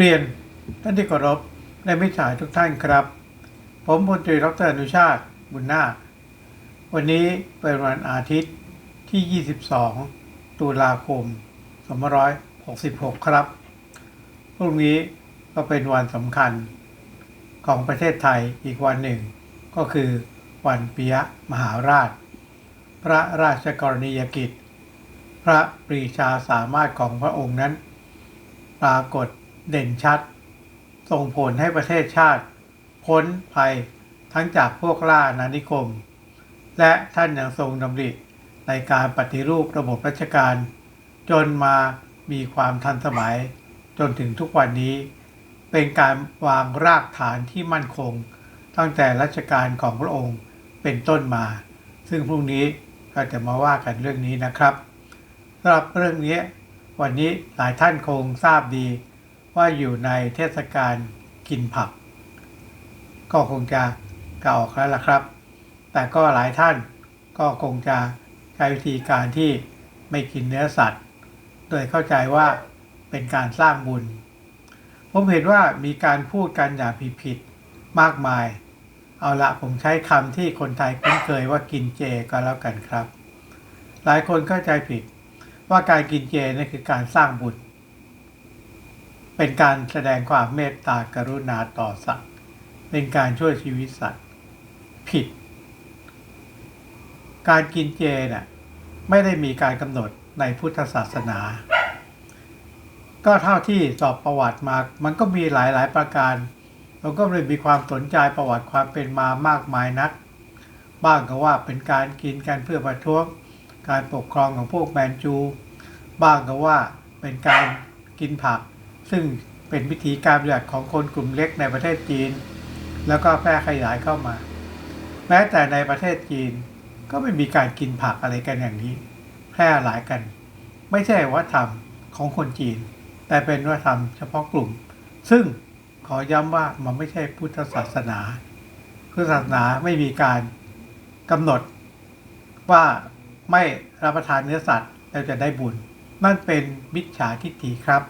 เรียนท่านที่เคารพและมิตรสหายทุกท่านครับ ผมพลตรีดรอนุชาติบุญนาควันนี้เป็นวันอาทิตย์ที่ 22 ตุลาคม 2566 ครับ พรุ่งนี้ก็เป็นวันสำคัญของประเทศไทยอีกวันหนึ่ง ก็คือวันปิยมหาราช พระราชกรณียกิจ พระปรีชาสามารถของพระองค์นั้น ปรากฏ เด่นชัด ส่งผลให้ประเทศชาติ พ้นภัยทั้งจากพวกล่านานิคม และท่านยังทรงดำริในการปฏิรูประบบราชการ จนมามีความทันสมัย จนถึงทุกวันนี้ เป็นการวางรากฐานที่มั่นคง ตั้งแต่รัชกาลของพระองค์เป็นต้นมา ซึ่งพรุ่งนี้ก็จะมาว่ากันเรื่องนี้นะครับสำหรับเรื่องนี้ วันนี้หลายท่านคงทราบดี ว่าอยู่ในเทศกาลกินผัก ก็คงจะกล่าวออกแล้วล่ะครับ แต่ก็หลายท่านก็คงจะใช้วิธีการที่ไม่กินเนื้อสัตว์ โดยเข้าใจว่าเป็นการสร้างบุญ ผมเห็นว่ามีการพูดกันอย่างผิดๆมากมาย เอาละผมใช้คำที่คนไทยคุ้นเคยว่ากินเจก็แล้วกันครับ หลายคนเข้าใจผิดว่าการกินเจนั่นคือการสร้างบุญ เป็นการแสดงความเมตตากรุณาต่อสัตว์ เป็นการช่วยชีวิตสัตว์ ผิด การกินเจน่ะไม่ได้มีการกำหนดในพุทธศาสนา ก็เท่าที่สอบประวัติมา มันก็มีหลายๆประการเราก็เลยมีความสนใจประวัติความเป็นมามากมายนัก บ้างก็ว่าเป็นการกินกันเพื่อประท้วงการปกครองของพวกแมนจู บ้างก็ว่าเป็นการกินผัก ซึ่งเป็นวิธีการประหยัดของคนกลุ่มเล็กในประเทศจีน แล้วก็แพร่ขยายเข้ามา แม้แต่ในประเทศจีนก็ไม่มีการกินผักอะไรกันอย่างนี้ แพร่หลายกัน ไม่ใช่วัฒนธรรมของคนจีน แต่เป็นวัฒนธรรมเฉพาะกลุ่ม ซึ่งขอย้ำว่ามันไม่ใช่พุทธศาสนาพุทธศาสนาไม่มีการกำหนด ว่าไม่รับประทานเนื้อสัตว์แล้วจะได้บุญนั่นเป็นมิจฉาทิฏฐิครับ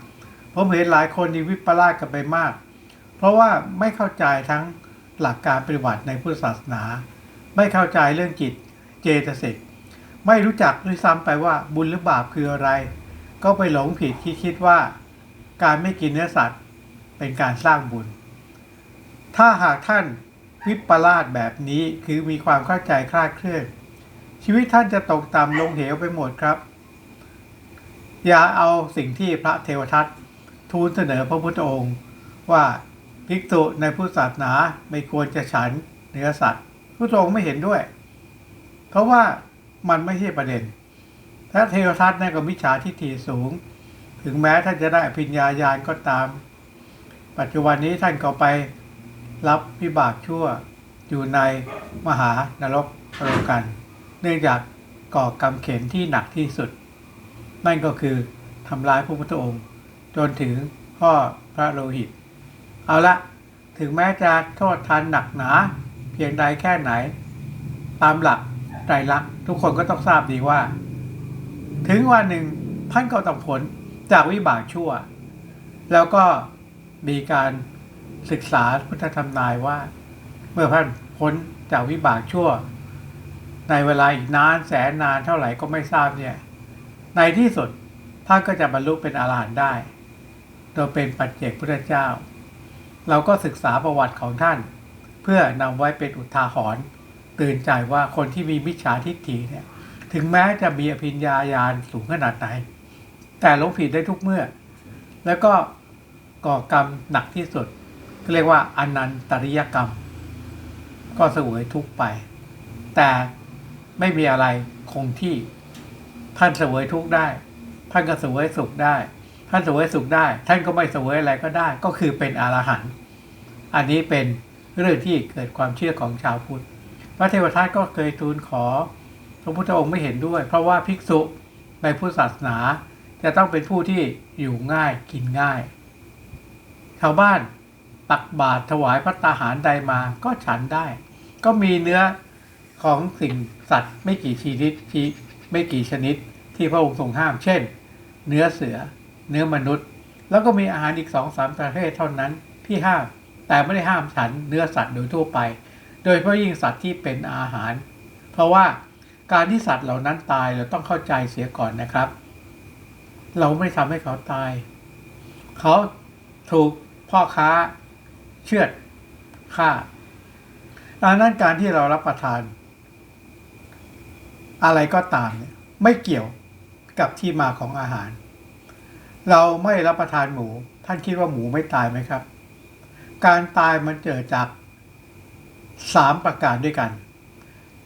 ผมเห็นหลายคนนี่วิปลาสกันไปมาก เพราะว่าไม่เข้าใจทั้งหลักการปฏิบัติในพุทธศาสนา ไม่เข้าใจเรื่องจิตเจตสิกไม่รู้จักด้วยซ้ำไปว่าบุญหรือบาปคืออะไร ก็ไปหลงผิดคิดคิดว่า การไม่กินเนื้อสัตว์เป็นการสร้างบุญ ถ้าหากท่านวิปลาสแบบนี้คือมีความเข้าใจคลาดเคลื่อน ชีวิตท่านจะตกต่ำลงเหวไปหมดครับ อย่าเอาสิ่งที่พระเทวทัต ทูลเสนอพระพุทธองค์ ว่าภิกษุในพุทธศาสนาไม่ควรจะฉันเนื้อสัตว์พระองค์ไม่เห็นด้วย เพราะว่ามันไม่ใช่ประเด็นพระเทวทัตนี่ยก็มิจฉาทิฏฐิสูง ถึงแม้ท่านจะได้อภิญญาญาณก็ตาม ปัจจุบันนี้ท่านก็ไปรับวิบากชั่วอยู่ในมหานรกโลกัน เนื่องจากก่อกรรมเข็นที่หนักที่สุด นั่นก็คือทำร้ายพระพุทธองค์ จนถึงพ่อพระโลหิต เอาละถึงแม้จะโทษทันหนักหนา เพียงใดแค่ไหน ตามหลักไตรลักษณ์ทุกคนก็ต้องทราบดีว่า ถึงวันหนึ่งท่านก็ต้องผลจากวิบากชั่ว แล้วก็มีการศึกษาพุทธธรรมนายว่า เมื่อท่านพ้นจากวิบากชั่ว ในเวลาอีกนานแสนนานเท่าไหร่ก็ไม่ทราบเนี่ย ในที่สุดท่านก็จะบรรลุเป็นอรหันต์ได้ โดยเป็นปัจเจกพุทธเจ้า เราก็ศึกษาประวัติของท่าน เพื่อนำไว้เป็นอุทาหรณ์เตือนใจว่าคนที่มีมิจฉาทิฏฐิเนี่ยถึงแม้จะมีอภิญญาญาณสูงขนาดไหน แต่หลงผิดได้ทุกเมื่อ แล้วก็ก่อกรรมหนักที่สุดเรียกว่าอนันตริยกรรม ก็เสวยทุกข์ไป แต่ไม่มีอะไรคงที่ท่านเสวยทุกข์ได้ ท่านก็เสวยสุขได้ ท่านเสวยสุขได้ ท่านก็ไม่เสวยอะไรก็ได้ ก็คือเป็นอรหันต์อันนี้เป็นเรื่องที่เกิดความเชื่อของชาวพุทธ พระเทวทัตก็เคยทูลขอ พระพุทธองค์ไม่เห็นด้วย เพราะว่าภิกษุในพุทธศาสนาจะต้องเป็นผู้ที่อยู่ง่ายกินง่าย ชาวบ้านตักบาตรถวายพระตาหารใดมาก็ฉันได้ ก็มีเนื้อของสิ่งสัตว์ไม่กี่ชนิดที่ไม่กี่ชนิดที่พระองค์ทรงห้าม เช่น เนื้อเสือ เนื้อมนุษย์ แล้วก็มีอาหารอีกสองสามประเภทเท่านั้นที่ห้ามแต่ไม่ได้ห้ามฉันเนื้อสัตว์โดยทั่วไป โดยเฉพาะยิ่งสัตว์ที่เป็นอาหาร เพราะว่าการที่สัตว์เหล่านั้นตายเราต้องเข้าใจเสียก่อนนะครับ เราไม่ทำให้เขาตาย เขาถูกพ่อค้าเชือดฆ่าดังนั้นการที่เรารับประทาน อะไรก็ตามเนี่ยไม่เกี่ยวกับที่มาของอาหาร เราไม่รับประทานหมู ท่านคิดว่าหมูไม่ตายไหมครับ การตายมันเกิดจากสามประการด้วยกัน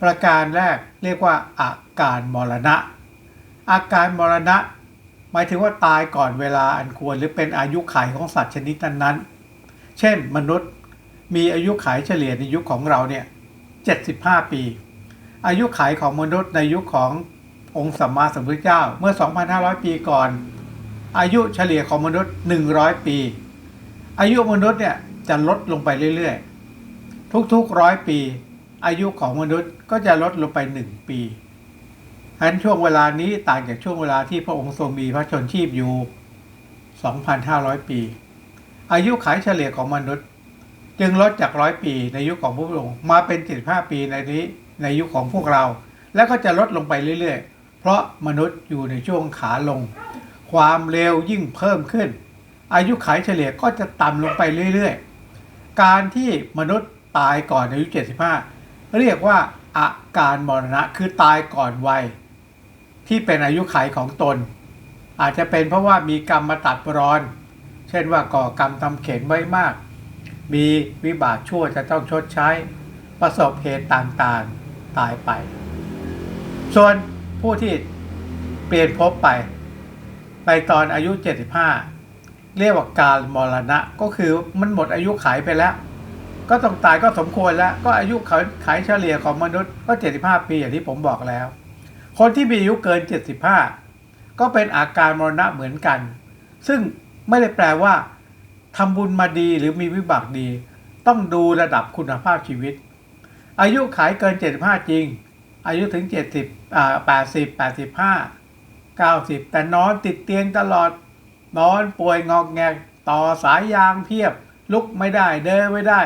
ประการแรกเรียกว่าอาการมรณะ อาการมรณะ หมายถึงว่าตายก่อนเวลาอันควรหรือเป็นอายุขัยของสัตว์ชนิดนั้นๆ เช่นมนุษย์มีอายุขัยเฉลี่ยในยุคของเราเนี่ย75 ปี อายุขัยของมนุษย์ในยุคขององค์สัมมาสัมพุทธเจ้าเมื่อ 2,500 ปีก่อน อายุเฉลี่ยของมนุษย์ 100 ปี อายุมนุษย์เนี่ยจะลดลงไปเรื่อยๆ ทุกๆร้อยปี อายุของมนุษย์ก็จะลดลงไป 1 ปีฉะนั้นช่วงเวลานี้ต่างจากช่วงเวลาที่พระองค์ทรงมีพระชนชีพอยู่ 2,500 ปี อายุขัยเฉลี่ยของมนุษย์ จึงลดจากร้อยปีในยุคของพระองค์มาเป็น 75 ปีในนี้ในยุคของพวกเรา แล้วก็จะลดลงไปเรื่อยๆ เพราะมนุษย์อยู่ในช่วงขาลง ความเร็วยิ่งเพิ่มขึ้น อายุขัยเฉลี่ยก็จะต่ำลงไปเรื่อยๆ การที่มนุษย์ตายก่อนอายุ 75 เรียกว่าอาการมรณะคือตายก่อนวัย ที่เป็นอายุขัยของตน อาจจะเป็นเพราะว่ามีกรรมมาตัดรอน เช่นว่าก่อกรรมทำเข็นไว้มาก มีวิบากชั่วจะต้องชดใช้ ประสบเหตุต่างๆตายไป ส่วนผู้ที่เปลี่ยนภพไป ไปตอนอายุ 75 เรียกว่าการมรณะก็คือมันหมดอายุขัยไปแล้ว ก็ต้องตายก็สมควรแล้ว ก็อายุขัยเฉลี่ยของมนุษย์ก็ 75 ปีอย่างที่ผมบอกแล้ว คนที่มีอายุเกิน 75 ก็เป็นอาการมรณะเหมือนกัน ซึ่งไม่ได้แปลว่าทำบุญมาดีหรือมีวิบากดี ต้องดูระดับคุณภาพชีวิต อายุขายเกิน 75 จริง อายุถึง 70อ่า80 85 90 แต่นอนติดเตียงตลอด นอนป่วยงอกแงกต่อสายยางเพียบ ลุกไม่ได้เดินไม่ได้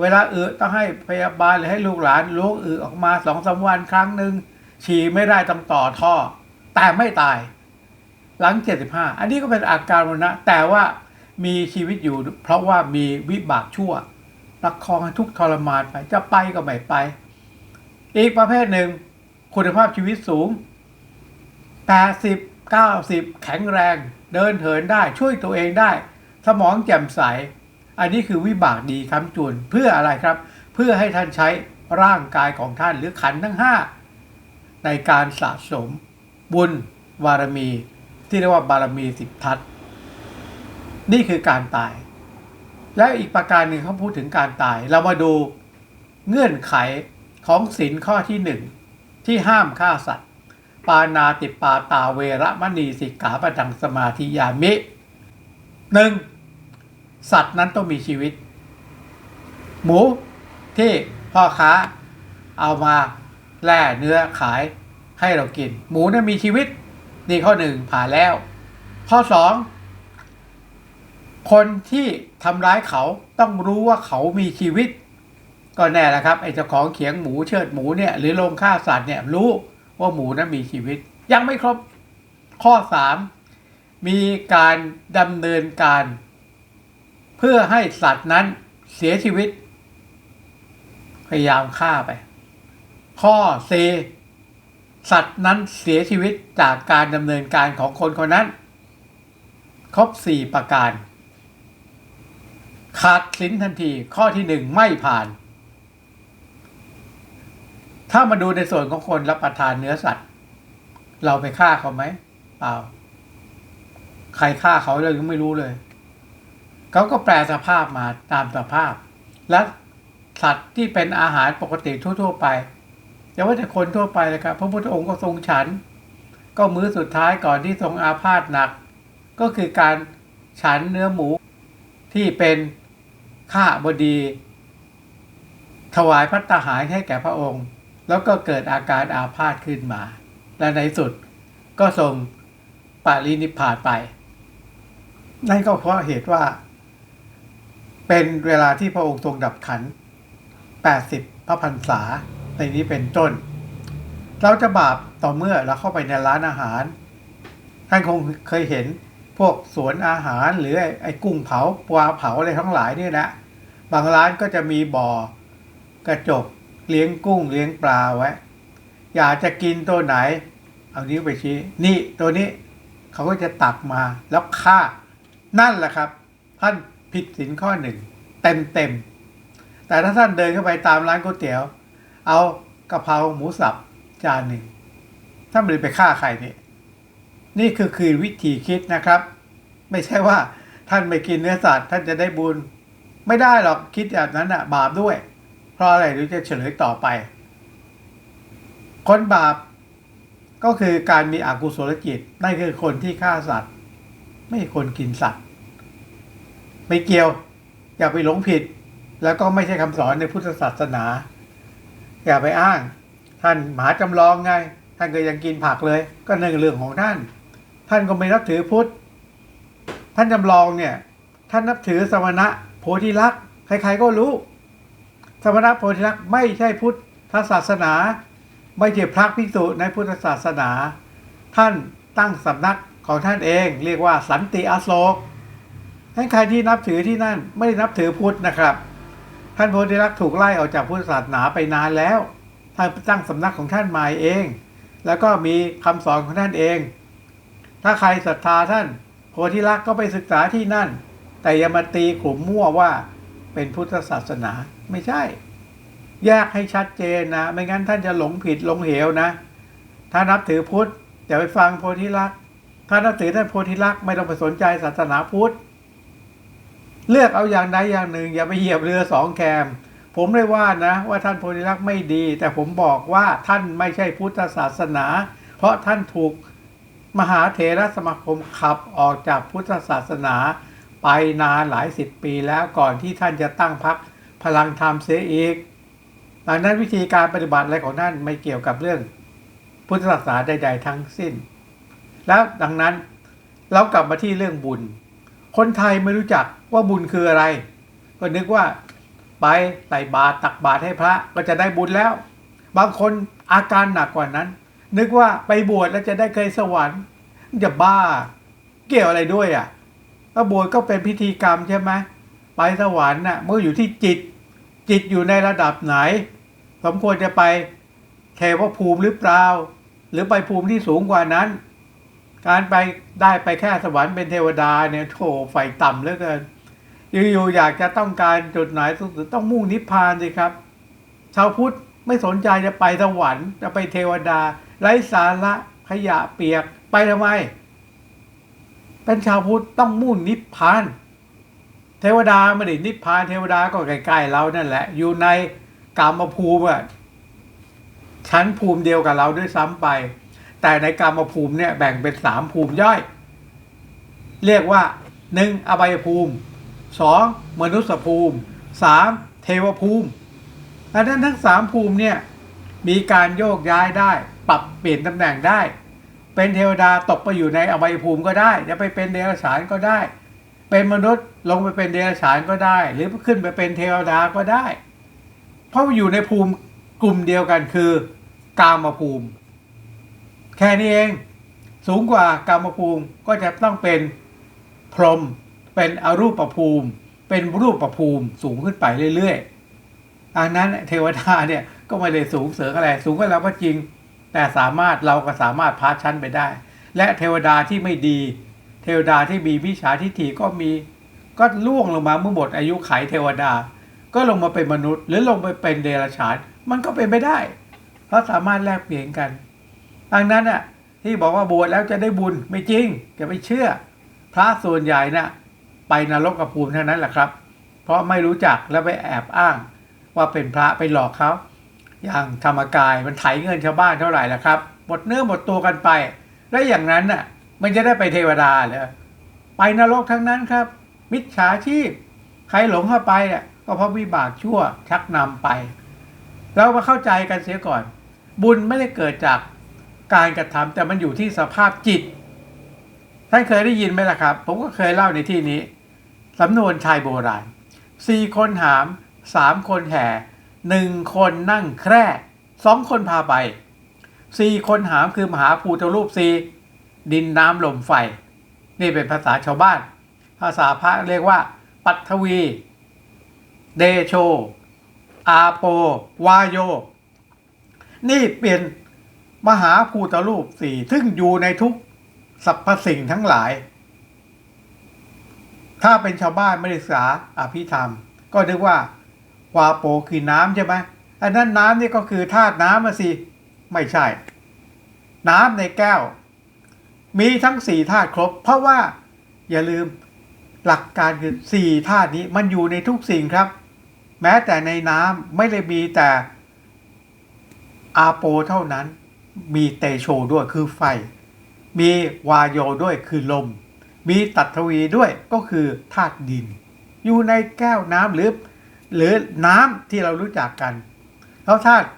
เวลาอึต้องให้พยาบาลหรือให้ลูกหลานลุกอึออกมาสองสาวันครั้งหนึ่งฉี่ไม่ได้ต้องต่อท่อ แต่ไม่ตาย หลัง 75 อันนี้ก็เป็นอาการมรณะ แต่ว่ามีชีวิตอยู่ เพราะว่ามีวิบากชั่วประคองทุกทรมานไปจะไปก็ไม่ไป อีกประเภทหนึ่ง คุณภาพชีวิตสูง 80 90 แข็งแรง เดินเหินได้ช่วยตัวเองได้ สมองแจ่มใส อันนี้คือวิบากดีคำจุนเพื่ออะไรครับ เพื่อให้ท่านใช้ร่างกายของท่านหรือขันทั้ง 5 ในการสะสม บุญบารมี ที่เรียกว่าบารมีสิบทัศน์นี่คือการตาย แล้วอีกประการหนึ่งเขาพูดถึงการตาย เรามาดูเงื่อนไขของศีลข้อที่หนึ่งที่ห้ามฆ่าสัตว์ ปานาติปาตาเวระมณีสิกขาปดังสมาธิยามิหนึ่งสัตว์นั้นต้องมีชีวิต หมูที่พ่อค้าเอามาแล่เนื้อขายให้เรากิน หมูนั้นมีชีวิต นี่ข้อหนึ่งผ่านแล้ว ข้อสองคนที่ทำร้ายเขาต้องรู้ว่าเขามีชีวิต ก็แน่ละครับไอ้เจ้าของเขียงหมูเชิดหมูเนี่ยหรือโรงฆ่าสัตว์เนี่ยรู้ ว่าหมูนั้นมีชีวิต ยังไม่ครบข้อสามมีการดำเนินการ เพื่อให้สัตว์นั้นเสียชีวิต พยายามฆ่าไป ข้อสสัตว์นั้นเสียชีวิตจากการดำเนินการของคนคนนั้น ครบสี่ประการ ขาดสินทันทีข้อที่หนึ่งไม่ผ่าน ถ้ามาดูในส่วนของคนรับประทานเนื้อสัตว์ เราไปฆ่าเขาไหมเปล่า ใครฆ่าเขาเรายังไม่รู้เลย เขาก็แปลสภาพมาตามสภาพ และสัตว์ที่เป็นอาหารปกติทั่ว ๆ ไปอย่าว่าแต่คนทั่วไปเลยครับ พระพุทธองค์ก็ทรงฉัน ก็มื้อสุดท้ายก่อนที่ทรงอาพาธหนัก ก็คือการฉันเนื้อหมูที่เป็นข้าบดี ถวายพัตตาหารให้แก่พระองค์ แล้วก็เกิดอาการอาพาธขึ้นมา และในสุดก็ทรงปารินิพพานไป นั่นก็เพราะเหตุว่า เป็นเวลาที่พระองค์ทรงดับขัน 80 พระพรรษาในนี้เป็นต้น เราจะบาปต่อเมื่อเราเข้าไปในร้านอาหาร ท่านคงเคยเห็นพวกสวนอาหารหรือไอ้กุ้งเผาปลาเผาอะไรทั้งหลายนี่นะ บางร้านก็จะมีบ่อกระจก เลี้ยงกุ้งเลี้ยงปลาไว้ อยากจะกินตัวไหน เอานิ้วไปชี้ นี่ตัวนี้เขาก็จะตักมาแล้วฆ่า นั่นแหละครับ ท่านผิดสินข้อหนึ่งเต็มเต็มแต่ถ้าท่านเดินเข้าไปตามร้านก๋วยเตี๋ยว เอากะเพราหมูสับจานหนึ่งท่านไม่ได้ไปฆ่าใครนี่นี่คือคือวิธีคิดนะครับ ไม่ใช่ว่าท่านไม่กินเนื้อสัตว์ท่านจะได้บุญ ไม่ได้หรอกคิดแบบนั้นอะ บาปด้วย เพราะอะไรเดี๋ยวจะเฉลยต่อไป คนบาปก็คือการมีอกุศลจิตนั่นคือคนที่ฆ่าสัตว์ ไม่คนกินสัตว์ ไม่เกี่ยว อย่าไปหลงผิด แล้วก็ไม่ใช่คำสอนในพุทธศาสนา อย่าไปอ้าง ท่านมหาจำลองไง ท่านก็ยังกินผักเลย ก็เนื่องเรื่องของท่าน ท่านก็ไม่นับถือพุทธ ท่านจำลองเนี่ย ท่านนับถือสมณะโพธิลักษ์ใครๆก็รู้ สมณะโพธิลักษณ์ไม่ใช่พุทธศาสนา ไม่ใช่พระภิกษุในพุทธศาสนา ท่านตั้งสำนักของท่านเอง เรียกว่าสันติอโศกให้ใครที่นับถือที่นั่นไม่ได้นับถือพุทธนะครับ ท่านโพธิลักษณ์ถูกไล่ออกจากพุทธศาสนาไปนานแล้ว ท่านตั้งสำนักของท่านใหม่เอง แล้วก็มีคำสอนของท่านเอง ถ้าใครศรัทธาท่าน โพธิลักษณ์ก็ไปศึกษาที่นั่น แต่อย่ามาตีขุมมั่วว่า เป็นพุทธศาสนาไม่ใช่ แยกให้ชัดเจนนะ ไม่งั้นท่านจะหลงผิดหลงเหวนะ ถ้านับถือพุทธอย่าไปฟังโพธิลักษณ์ถ้านับถือท่านโพธิลักษณ์ไม่ต้องไปสนใจศาสนาพุทธเลือกเอาอย่างใดอย่างหนึ่ง อย่าไปเหยียบเรือสองแคม ผมไม่ว่านะ ว่าท่านโพธิลักษณ์ไม่ดี แต่ผมบอกว่าท่านไม่ใช่พุทธศาสนา เพราะท่านถูกมหาเถรสมาคมขับออกจากพุทธศาสนา ไปนานหลายสิบปีแล้วก่อนที่ท่านจะตั้งพรรคพลังธรรมเสียอีกดังนั้นวิธีการปฏิบัติอะไรของท่านไม่เกี่ยวกับเรื่องพุทธศาสนาใด ๆ ทั้งสิ้น แล้วดังนั้นเรากลับมาที่เรื่องบุญ คนไทยไม่รู้จักว่าบุญคืออะไร ก็นึกว่าไปใส่บาตรตักบาตรให้พระก็จะได้บุญแล้ว บางคนอาการหนักกว่านั้น นึกว่าไปบวชแล้วจะได้เคยสวรรค์จะบ้า เกี่ยวอะไรด้วยอะ ก็บวชก็เป็นพิธีกรรมใช่ไหมไปสวรรค์น่ะเมื่ออยู่ที่จิต จิตอยู่ในระดับไหน สมควรจะไปเทวภูมิหรือเปล่า หรือไปภูมิที่สูงกว่านั้น การไปได้ไปแค่สวรรค์เป็นเทวดาเนี่ยโถไฟต่ำเหลือเกินอยู่ๆอยากจะต้องการจุดไหนสุดต้องมุ่งนิพพานสิครับ ชาวพุทธไม่สนใจจะไปสวรรค์จะไปเทวดาไร้สาระขยะเปียกไปทำไม เป็นชาวพุทธต้องมุ่งนิพพาน เทวดาไม่ได้นิพพาน เทวดาก็ใกล้ๆเรานั่นแหละ อยู่ในกามภูมิอะชั้นภูมิเดียวกับเราด้วยซ้ำไป แต่ในกามภูมิเนี่ยแบ่งเป็นสามภูมิย่อย เรียกว่าหนึ่งอบายภูมิสองมนุษยภูมิสามเทวภูมิดังนั้นทั้งสามภูมิเนี่ยมีการโยกย้ายได้ ปรับเปลี่ยนตำแหน่งได้ เป็นเทวดาตกไปอยู่ในอบายภูมิก็ได้จะไปเป็นเดรัจฉานก็ได้ เป็นมนุษย์ลงไปเป็นเดรัจฉานก็ได้ หรือขึ้นไปเป็นเทวดาก็ได้ เพราะอยู่ในภูมิกลุ่มเดียวกันคือกามภูมิ แค่นี้เอง สูงกว่ากามภูมิก็จะต้องเป็นพรหมเป็นอรูปภูมิ เป็นรูปภูมิสูงขึ้นไปเรื่อยๆอันนั้นเทวดาเนี่ยก็ไม่ได้สูงเสืออะไร สูงกว่าเราก็จริง แต่สามารถเราก็สามารถพาชั้นไปได้ และเทวดาที่ไม่ดี เทวดาที่มีวิชาทิฏฐิก็มีก็ล่วงลงมาเมื่อหมดอายุไขเทวดา ก็ลงมาเป็นมนุษย์ หรือลงไปเป็นเดรัจฉาน มันก็เป็นไปได้ เพราะสามารถแลกเปลี่ยนกันดังนั้นอะที่บอกว่าบวชแล้วจะได้บุญไม่จริงอย่าไปเชื่อ พระส่วนใหญ่น่ะไปนรกกับภูมิเท่านั้นแหละครับ เพราะไม่รู้จักแล้วไปแอบอ้าง ว่าเป็นพระไปหลอกเขา อย่างธรรมกายมันไถเงินชาวบ้านเท่าไหร่ล่ะครับ หมดเนื้อหมดตัวกันไป แล้วอย่างนั้นน่ะมันจะได้ไปเทวดาเหรอไปนรกทั้งนั้นครับ มิจฉาชีพ ใครหลงเข้าไปเนี่ยก็เพราะวิบากชั่วชักนำไป เรามาเข้าใจกันเสียก่อน บุญไม่ได้เกิดจากการกระทำแต่มันอยู่ที่สภาพจิต ท่านเคยได้ยินไหมล่ะครับ ผมก็เคยเล่าในที่นี้สำนวนชายโบราณสี่คนหามสามคนแห่ หนึ่งคนนั่งแคร่สองคนพาไปสี่คนหามคือมหาภูตรูปสี่ดินน้ำลมไฟ นี่เป็นภาษาชาวบ้าน ภาษาพระเรียกว่า ปัทวี เดโช อาโป วาโย นี่เป็นมหาภูตรูปสี่ซึ่งอยู่ในทุกสรรพสิ่งทั้งหลาย ถ้าเป็นชาวบ้านไม่ได้ศึกษาอภิธรรม ก็นึกว่า วาโปคือน้ำใช่ไหมอันนั้นน้ำนี่ก็คือธาตุน้ำมาสิ ไม่ใช่ น้ำในแก้ว มีทั้งสี่ธาตุครบ เพราะว่าอย่าลืมหลักการคือสี่ธาตุนี้มันอยู่ในทุกสิ่งครับ แม้แต่ในน้ำไม่ได้มีแต่อาโปเท่านั้น มีเตโชด้วยคือไฟ มีวายโยด้วยคือลม มีตัทวีด้วยก็คือธาตุดิน อยู่ในแก้วน้ำหรือ หรือน้ำที่เรารู้จักกัน แล้วธาตุ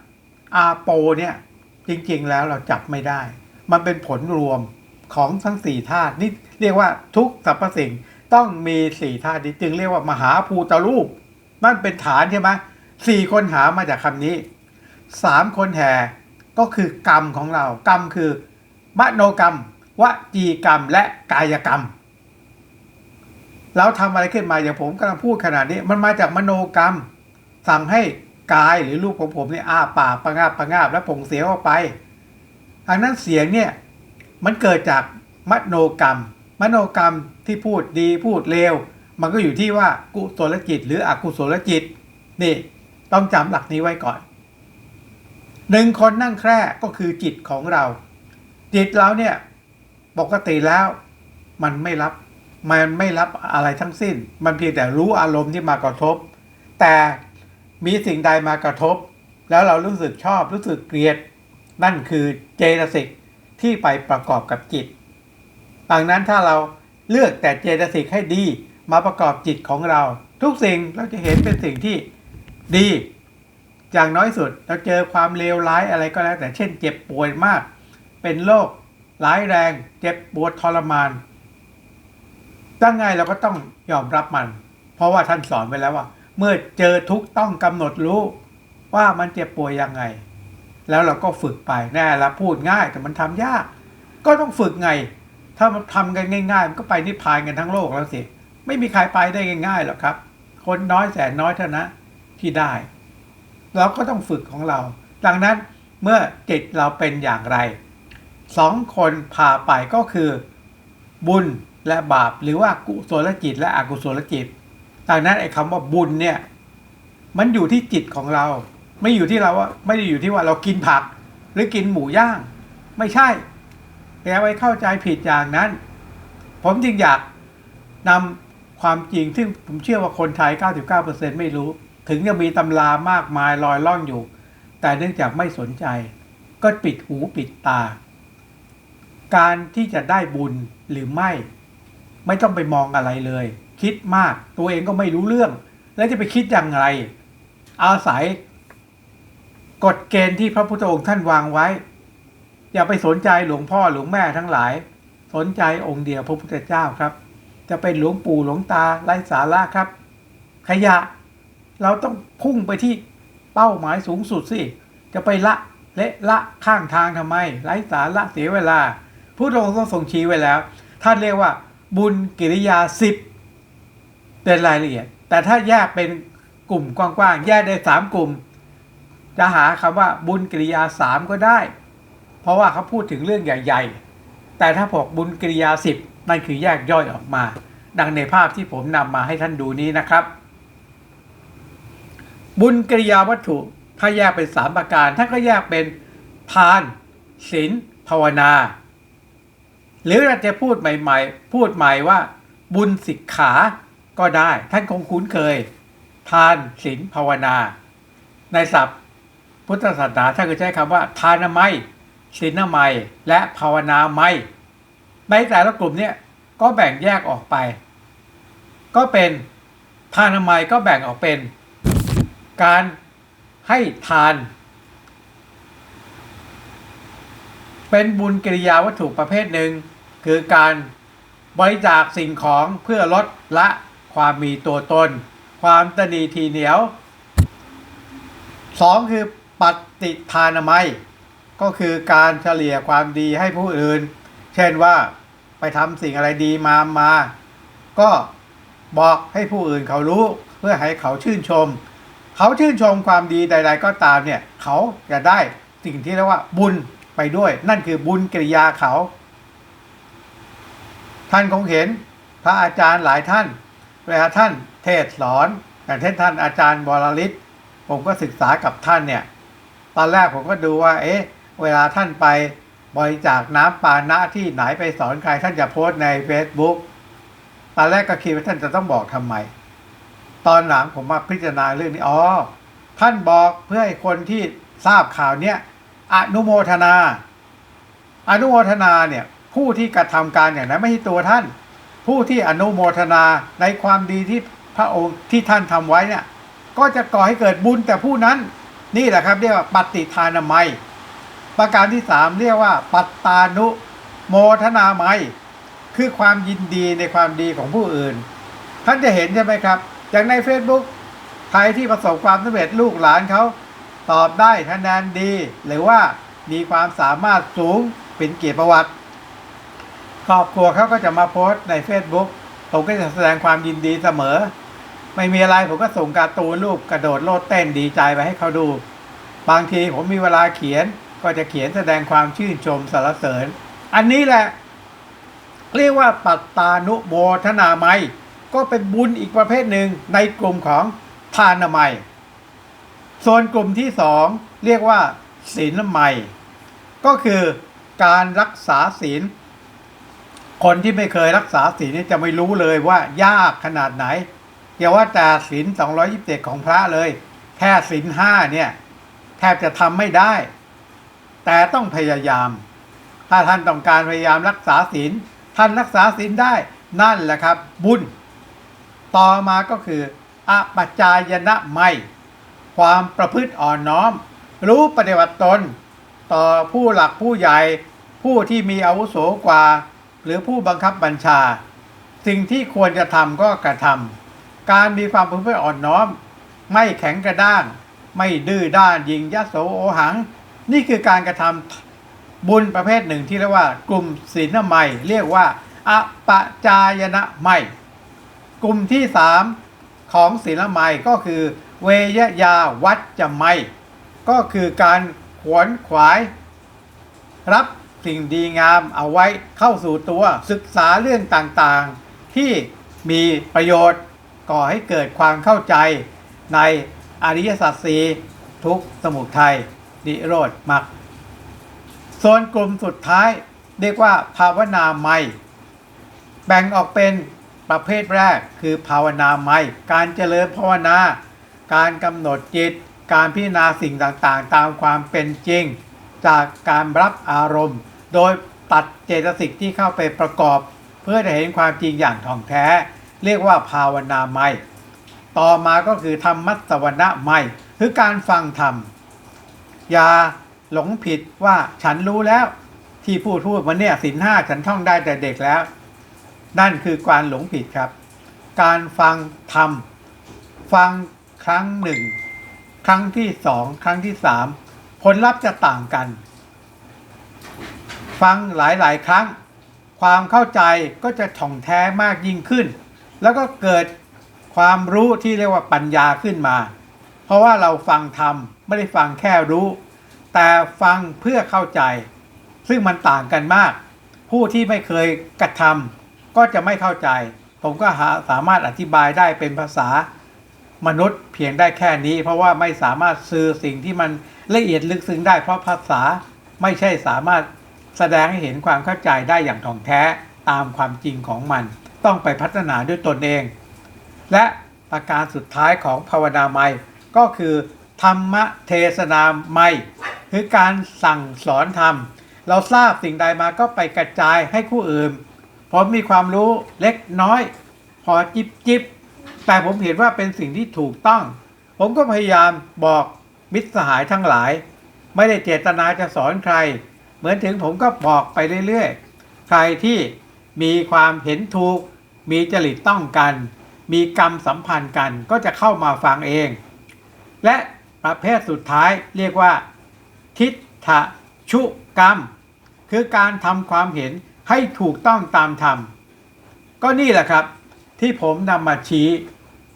อาโปเนี่ยจริงๆแล้วเราจับไม่ได้ มันเป็นผลรวมของทั้งสี่ธาตุนี่เรียกว่าทุกสรรพสิ่งต้องมีสี่ธาตุนี้จึงเรียกว่ามหาภูตรูปนั่นเป็นฐานใช่ไหมสี่คนหามาจากคำนี้สามคนแห่ก็คือกรรมของเรา กรรมคือ มโนกรรม วจีกรรมและกายกรรม แล้วทำอะไรขึ้นมาอย่างผมกำลังพูดขนาดนี้ มันมาจากมโนกรรม สั่งให้กายหรือรูปของผมเนี่ยอ้าปากประงาบประงาบแล้วผงเสียงออกไปอันนั้นเสียงเนี่ยมันเกิดจากมโนกรรม มโนกรรมที่พูดดีพูดเลวมันก็อยู่ที่ว่ากุศลจิต หรืออกุศลจิตนี่ต้องจำหลักนี้ไว้ก่อนหนึ่งคนนั่งแคร่ก็คือจิตของเรา จิตเราเนี่ยปกติแล้วมันไม่รับ มันไม่รับอะไรทั้งสิ้น มันเพียงแต่รู้อารมณ์ที่มากระทบ แต่มีสิ่งใดมากระทบ แล้วเรารู้สึกชอบรู้สึกเกลียด นั่นคือเจตสิกที่ไปประกอบกับจิต ดังนั้นถ้าเราเลือกแต่เจตสิกให้ดีมาประกอบจิตของเรา ทุกสิ่งเราจะเห็นเป็นสิ่งที่ดี อย่างน้อยสุดเราเจอความเลวร้ายอะไรก็แล้ว แต่เช่นเจ็บป่วยมาก เป็นโรคร้ายแรง เจ็บปวดทรมาน ตั้งไงเราก็ต้องยอมรับมัน เพราะว่าท่านสอนไว้แล้วว่า เมื่อเจอทุกต้องกำหนดรู้ว่ามันเจ็บป่วยยังไง แล้วเราก็ฝึกไปแน่ละพูดง่ายแต่มันทำยาก ก็ต้องฝึกไง ถ้ามันทำกันง่าย ๆ มันก็ไปนิพพานกันทั้งโลกแล้วสิไม่มีใครไปได้ง่ายๆหรอกครับ คนน้อยแสนน้อยเท่านั้นที่ได้ เราก็ต้องฝึกของเรา ดังนั้นเมื่อจิตเราเป็นอย่างไรสองคนพาไปก็คือ บุญ และบาปหรือว่ากุศลจิต และอกุศลจิตดังนั้นไอ้คำว่าบุญเนี่ย มันอยู่ที่จิตของเรา ไม่อยู่ที่เราว่าไม่ได้อยู่ที่ว่าเรากินผัก หรือกินหมูย่าง ไม่ใช่แกไว้เข้าใจผิดอย่างนั้น ผมจึงอยากนำความจริงซึ่งผมเชื่อว่าคนไทย 99%ไม่รู้ ถึงจะมีตำรามากมายลอยล่องอยู่ แต่เนื่องจากไม่สนใจ ก็ปิดหูปิดตา การที่จะได้บุญหรือไม่ ไม่ต้องไปมองอะไรเลย คิดมากตัวเองก็ไม่รู้เรื่อง แล้วจะไปคิดอย่างไร อาศัยกฎเกณฑ์ที่พระพุทธองค์ท่านวางไว้ อย่าไปสนใจหลวงพ่อหลวงแม่ทั้งหลาย สนใจองค์เดียวพระพุทธเจ้าครับ จะเป็นหลวงปู่หลวงตาไร้สาระครับ ขยะ เราต้องพุ่งไปที่เป้าหมายสูงสุดสิจะไปละเละละข้างทางทำไมไร้สาระเสียเวลาพุทธองค์ต้องทรงชี้ไว้แล้ว ท่านเรียกว่า บุญกิริยาสิบเป็นรายละเอียด แต่ถ้าแยกเป็นกลุ่มกว้างๆ แยกได้สามกลุ่ม จะหาคำว่าบุญกิริยาสามก็ได้ เพราะว่าเขาพูดถึงเรื่องใหญ่ ๆ แต่ถ้าบอกบุญกิริยาสิบนั่นคือแยกย่อยออกมา ดังในภาพที่ผมนำมาให้ท่านดูนี้นะครับ บุญกิริยาวัตถุถ้าแยกเป็นสามประการท่านก็แยกเป็นทานศีลภาวนา หรือเราจะพูดใหม่ ๆ พูดใหม่ว่า บุญสิกขาก็ได้ ท่านคงคุ้นเคย ทานศีลภาวนา ในศัพท์ พุทธศาสนาท่านก็ใช้คำว่า ทานามัยศีลนามัยและภาวนาไมยในแต่ละกลุ่มเนี่ยก็แบ่งแยกออกไป ก็เป็นทานามัยก็แบ่งออกเป็น การให้ทาน เป็นบุญกิริยาวัตถุประเภทหนึ่ง คือการบริจาคสิ่งของเพื่อลดละความมีตัวตน ความตนีทีเหนียวสองคือปฏิทานามัย ก็คือการเฉลี่ยความดีให้ผู้อื่น เช่นว่าไปทำสิ่งอะไรดีมามา ก็บอกให้ผู้อื่นเขารู้เพื่อให้เขาชื่นชม เขาชื่นชมความดีใด ๆ ก็ตามเนี่ย เขาจะได้สิ่งที่เรียกว่าบุญไปด้วย นั่นคือบุญกิริยาเขา ท่านคงเห็นพระอาจารย์หลายท่าน เวลาท่านเทศสอนอย่างเช่นท่านอาจารย์บรลิศผมก็ศึกษากับท่านเนี่ยตอนแรกผมก็ดูว่า เอ๊ะ เวลาท่านไปบริจาคน้ำปานะที่ไหนไปสอนใครท่านจะโพสต์ใน Facebook ตอนแรกก็คิดว่าท่านจะต้องบอกทำไม ตอนหลังผมมาพิจารณาเรื่องนี้อ๋อท่านบอกเพื่อให้คนที่ทราบข่าวเนี้ยอนุโมทนา อนุโมทนาเนี่ย ผู้ที่กระทำการอย่างนั้นไม่ใช่ตัวท่าน ผู้ที่อนุโมทนาในความดีที่พระองค์ที่ท่านทำไว้เนี่ยก็จะก่อให้เกิดบุญแต่ผู้นั้นนี่แหละครับเรียกว่าปฏิทานามัย ประการที่สามเรียกว่า ปัตตานุโมทนาไมคือความยินดีในความดีของผู้อื่น ท่านจะเห็นใช่ไหมครับ อย่างใน Facebook ใครที่ประสบความสำเร็จลูกหลานเขาตอบได้คะแนนดี หรือว่ามีความสามารถสูงเป็นเกียรติประวัติ ครอบครัวเขาก็จะมาโพสต์ใน Facebook ผมก็จะแสดงความยินดีเสมอ ไม่มีอะไรผมก็ส่งการ์ตูนรูปกระโดดโลดเต้นดีใจไปให้เขาดู บางทีผมมีเวลาเขียนก็จะเขียนแสดงความชื่นชมสรรเสริญ อันนี้แหละ เรียกว่าปัตตานุโมทนาไมก็เป็นบุญอีกประเภทหนึ่งในกลุ่มของทานาไมส่วนกลุ่มที่สองเรียกว่าศีลไมก็คือการรักษาศีล คนที่ไม่เคยรักษาศีลนี่จะไม่รู้เลยว่ายากขนาดไหนอย่าว่าแต่ศีล227 ของพระเลย แค่ศีลห้าเนี่ย แทบจะทำไม่ได้ แต่ต้องพยายาม ถ้าท่านต้องการพยายามรักษาศีลท่านรักษาศีลได้นั่นแหละครับ บุญ ต่อมาก็คืออปัจจายนะไม่ความประพฤติอ่อนน้อม รู้ปฏิบัติตน ต่อผู้หลักผู้ใหญ่ ผู้ที่มีอาวุโสกว่า หรือผู้บังคับบัญชา สิ่งที่ควรจะทำก็กระทำการมีความประพฤติอ่อนน้อม ไม่แข็งกระด้าง ไม่ดื้อด้านยิงยโสโอหัง นี่คือการกระทำบุญประเภทหนึ่งที่เรียกว่ากลุ่มศีลไมยเรียกว่าอปจายนะไมยกลุ่มที่สามของศีลไมยก็คือ เวยยาวัจจะไมยก็คือการขวนขวาย รับ สิ่งดีงามเอาไว้เข้าสู่ตัวศึกษาเรื่องต่างๆ ที่มีประโยชน์ก่อให้เกิดความเข้าใจในอริยสัจสีทุกสมุทัยนิโรธมรรคส่วนกลุ่มสุดท้าย เรียกว่าภาวนาไมยแบ่งออกเป็นประเภทแรกคือภาวนาไมยการเจริญภาวนา การกำหนดจิต การพิจารณาสิ่งต่างๆ ตามความเป็นจริง จากการรับอารมณ์ โดยตัดเจตสิกที่เข้าไปประกอบ เพื่อจะเห็นความจริงอย่างท่องแท้ เรียกว่าภาวนาไมยต่อมาก็คือธรรมัสวนะไมยคือการฟังธรรม อย่าหลงผิดว่าฉันรู้แล้วที่พูดพูดมาเนี่ยสินห้าฉันท่องได้แต่เด็กแล้ว นั่นคือการหลงผิดครับ การฟังธรรม ฟังครั้งหนึ่ง ครั้งที่สอง ครั้งที่สามผลลัพธ์จะต่างกัน ฟังหลายๆ ครั้ง ความเข้าใจก็จะถ่องแท้มากยิ่งขึ้น แล้วก็เกิดความรู้ที่เรียกว่าปัญญาขึ้นมา เพราะว่าเราฟังธรรมไม่ได้ฟังแค่รู้ แต่ฟังเพื่อเข้าใจ ซึ่งมันต่างกันมาก ผู้ที่ไม่เคยกระทำก็จะไม่เข้าใจ ผมก็หาสามารถอธิบายได้เป็นภาษามนุษย์เพียงได้แค่นี้ เพราะว่าไม่สามารถสื่อสิ่งที่มันละเอียดลึกซึ้งได้เพราะภาษาไม่ใช่สามารถ แสดงให้เห็นความเข้าใจได้อย่างถ่องแท้ตามความจริงของมัน ต้องไปพัฒนาด้วยตนเอง และประการสุดท้ายของภาวนาไมยก็คือธรรมเทศนาไมยคือการสั่งสอนธรรม เราทราบสิ่งใดมาก็ไปกระจายให้ผู้อื่น ผมมีความรู้เล็กน้อย พอจิบจิบแต่ผมเห็นว่าเป็นสิ่งที่ถูกต้อง ผมก็พยายามบอกมิตรสหายทั้งหลาย ไม่ได้เจตนาจะสอนใคร เหมือนถึงผมก็บอกไปเรื่อยๆ ใครที่มีความเห็นถูก มีจริตต้องกัน มีกรรมสัมพันธ์กันก็จะเข้ามาฟังเอง และประเภทสุดท้ายเรียกว่า ทิฏฐชุกรรม คือการทำความเห็นให้ถูกต้องตามธรรม ก็นี่แหละครับ ที่ผมนำมาชี้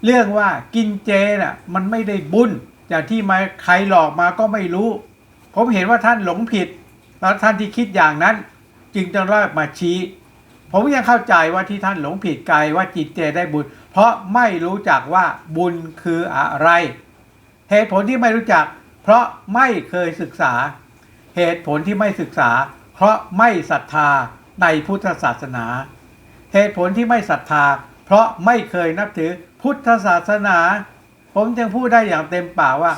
เรื่องว่ากินเจน่ะมันไม่ได้บุญอย่างที่มาใครหลอกมาก็ไม่รู้ ผมเห็นว่าท่านหลงผิด แล้วท่านที่คิดอย่างนั้นจึงจะรอบมาชี้ ผมยังเข้าใจว่าที่ท่านหลงผิดไกลว่ากินเจได้บุญ เพราะไม่รู้จักว่าบุญคืออะไร เหตุผลที่ไม่รู้จัก เพราะไม่เคยศึกษา เหตุผลที่ไม่ศึกษา เพราะไม่ศรัทธาในพุทธศาสนา เหตุผลที่ไม่ศรัทธา เพราะไม่เคยนับถือพุทธศาสนา ผมจึงพูดได้อย่างเต็มปากว่า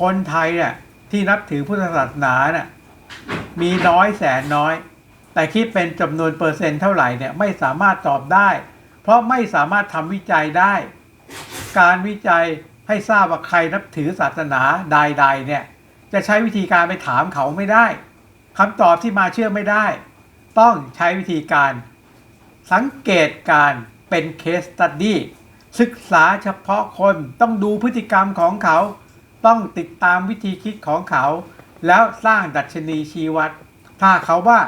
คนไทยเนี่ยที่นับถือพุทธศาสนาเนี่ย มีน้อยแสนน้อย แต่คิดเป็นจำนวนเปอร์เซ็นต์เท่าไหร่เนี่ยไม่สามารถตอบได้ เพราะไม่สามารถทำวิจัยได้ การวิจัยให้ทราบว่าใครนับถือศาสนาใดๆเนี่ยจะใช้วิธีการไปถามเขาไม่ได้คำตอบที่มาเชื่อไม่ได้ ต้องใช้วิธีการ สังเกตการเป็นเคสตัดดี้ศึกษาเฉพาะคนต้องดูพฤติกรรมของเขา ต้องติดตามวิธีคิดของเขา แล้วสร้างดัชนีชีวัด ถ้าเขาว่า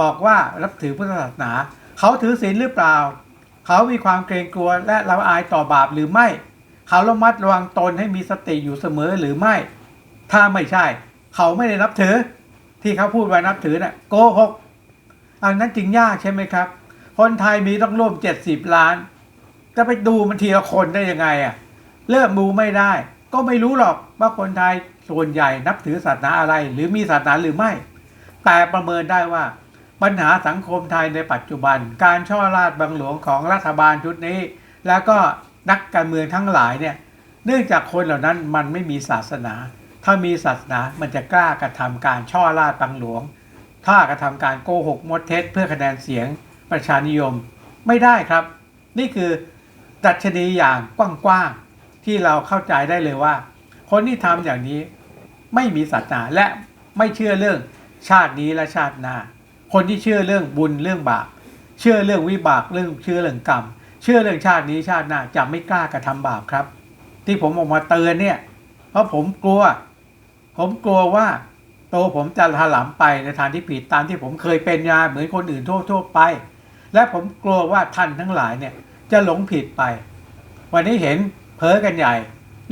บอกว่ารับถือพุทธศาสนา เขาถือศีลหรือเปล่า เขามีความเกรงกลัวและละอายต่อบาปหรือไม่ เขาระมัดระวังตนให้มีสติอยู่เสมอหรือไม่ ถ้าไม่ใช่ เขาไม่ได้นับถือ ที่เขาพูดว่านับถือน่ะโกหกอันนั้นจึงยากใช่ไหมครับ คนไทยมีต้องร่วม70ล้าน จะไปดูมันทีละคนได้ยังไงอะเริ่มดูไม่ได้ ก็ไม่รู้หรอกว่าคนไทยส่วนใหญ่นับถือศาสนาอะไร หรือมีศาสนาหรือไม่ แต่ประเมินได้ว่า ปัญหาสังคมไทยในปัจจุบัน การช่อราดบังหลวงของรัฐบาลชุดนี้ แล้วก็นักการเมืองทั้งหลายเนี่ยเนื่องจากคนเหล่านั้นมันไม่มีศาสนา ถ้ามีศาสนามันจะกล้ากระทำการช่อราดบังหลวง ถ้ากระทำการโกหกมดเท็จเพื่อคะแนนเสียงประชานิยมไม่ได้ครับ นี่คือดัชนีอย่างกว้างๆที่เราเข้าใจได้เลยว่า คนที่ทำอย่างนี้ไม่มีศาสนาและไม่เชื่อเรื่องชาตินี้และชาติหน้า คนที่เชื่อเรื่องบุญเรื่องบาป เชื่อเรื่องวิบากเรื่องเชื่อเรื่องกรรม เชื่อเรื่องชาตินี้ชาติหน้าจะไม่กล้ากระทำบาปครับ ที่ผมออกมาเตือนเนี่ย เพราะผมกลัว ผมกลัวว่าโตผมจะถลำไปในทางที่ผิดตามที่ผมเคยเป็นยาเหมือนคนอื่นทั่วๆไป และผมกลัวว่าท่านทั้งหลายเนี่ยจะหลงผิดไป วันนี้เห็นเพ้อกันใหญ่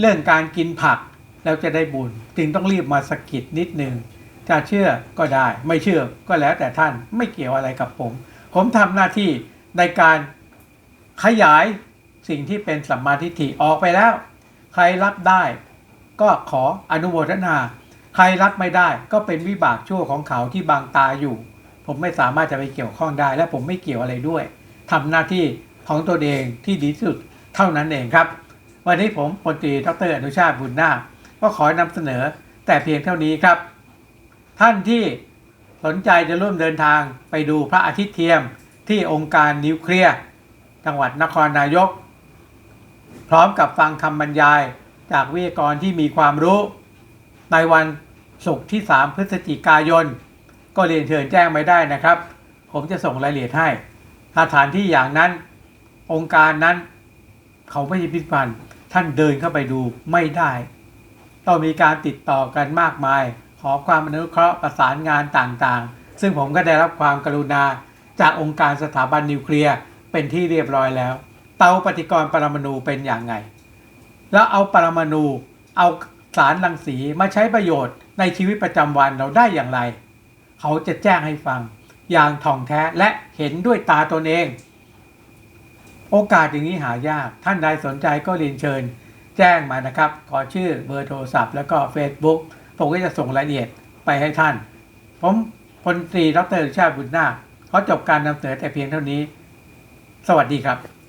เรื่องการกินผัก แล้วจะได้บุญจึงต้องรีบมาสะกิดนิดนึงจะเชื่อก็ได้ ไม่เชื่อก็แล้วแต่ท่านไม่เกี่ยวอะไรกับผม ผมทำหน้าที่ในการขยายสิ่งที่เป็นสัมมาทิฏฐิออกไปแล้ว ใครรับได้ก็ขออนุโมทนา ใครรับไม่ได้ก็เป็นวิบากชั่วของเขาที่บางตาอยู่ ผมไม่สามารถจะไปเกี่ยวข้องได้ และผมไม่เกี่ยวอะไรด้วยทำหน้าที่ของตัวเองที่ดีที่สุดเท่านั้นเองครับ วันนี้ผมพลตรีดรอนุชาติบุญนาค ก็ขอนำเสนอแต่เพียงเท่านี้ครับ ท่านที่สนใจจะร่วมเดินทางไปดูพระอาทิตย์เทียมที่องค์การนิวเคลียร์จังหวัดนครนายก พร้อมกับฟังคำบรรยายจากวิทยากรที่มีความรู้ ในวันศุกร์ที่ 3 พฤศจิกายน ก็เรียนเชิญแจ้งไม่ได้นะครับ ผมจะส่งรายละเอียดให้สถานที่อย่างนั้นองค์การนั้น เขาไม่ใช่พิพิธภัณฑ์ท่านเดินเข้าไปดูไม่ได้ ต้องมีการติดต่อกันมากมาย ขอความอนุเคราะห์ประสานงานต่างๆ ซึ่งผมก็ได้รับความกรุณา จากองค์การสถาบันนิวเคลียร์เป็นที่เรียบร้อยแล้ว เตาปฏิกรณ์ปรมาณูเป็นอย่างไง แล้วเอาปรมาณูเอาสารรังสีมาใช้ประโยชน์ในชีวิตประจำวันเราได้อย่างไร เขาจะแจ้งให้ฟัง อย่างท่องแท้และเห็นด้วยตาตนเอง โอกาสอย่างนี้หายาก ท่านใดสนใจก็เรียนเชิญ แจ้งมานะครับขอชื่อเบอร์โทรศัพท์แล้วก็ Facebook ผมก็จะส่งรายละเอียดไปให้ท่าน ผมพลตรีดรชาติบุญนาคขอจบการนำเสนอแต่เพียงเท่านี้ สวัสดีครับ